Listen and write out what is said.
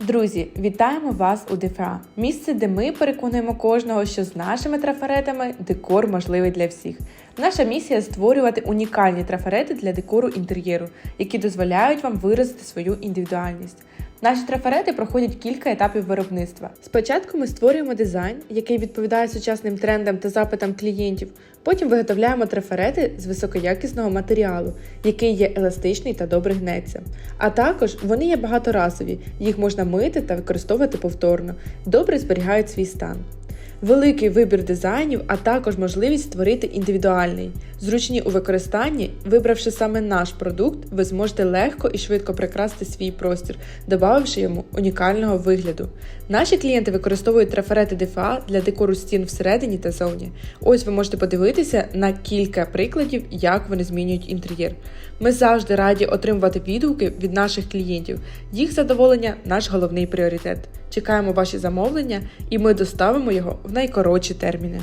Друзі, вітаємо вас у ДФА, місце, де ми переконуємо кожного, що з нашими трафаретами декор можливий для всіх. Наша місія створювати унікальні трафарети для декору інтер'єру, які дозволяють вам виразити свою індивідуальність. Наші трафарети проходять кілька етапів виробництва. Спочатку ми створюємо дизайн, який відповідає сучасним трендам та запитам клієнтів. Потім виготовляємо трафарети з високоякісного матеріалу, який є еластичний та добре гнеться. А також вони є багаторазові, їх можна мити та використовувати повторно, добре зберігають свій стан. Великий вибір дизайнів, а також можливість створити індивідуальний. Зручні у використанні, вибравши саме наш продукт, ви зможете легко і швидко прикрасити свій простір, додавши йому унікального вигляду. Наші клієнти використовують трафарети ДФА для декору стін всередині та зовні. Ось ви можете подивитися на кілька прикладів, як вони змінюють інтер'єр. Ми завжди раді отримувати відгуки від наших клієнтів. Їх задоволення наш головний пріоритет. Чекаємо ваші замовлення, і ми доставимо його в найкоротші терміни.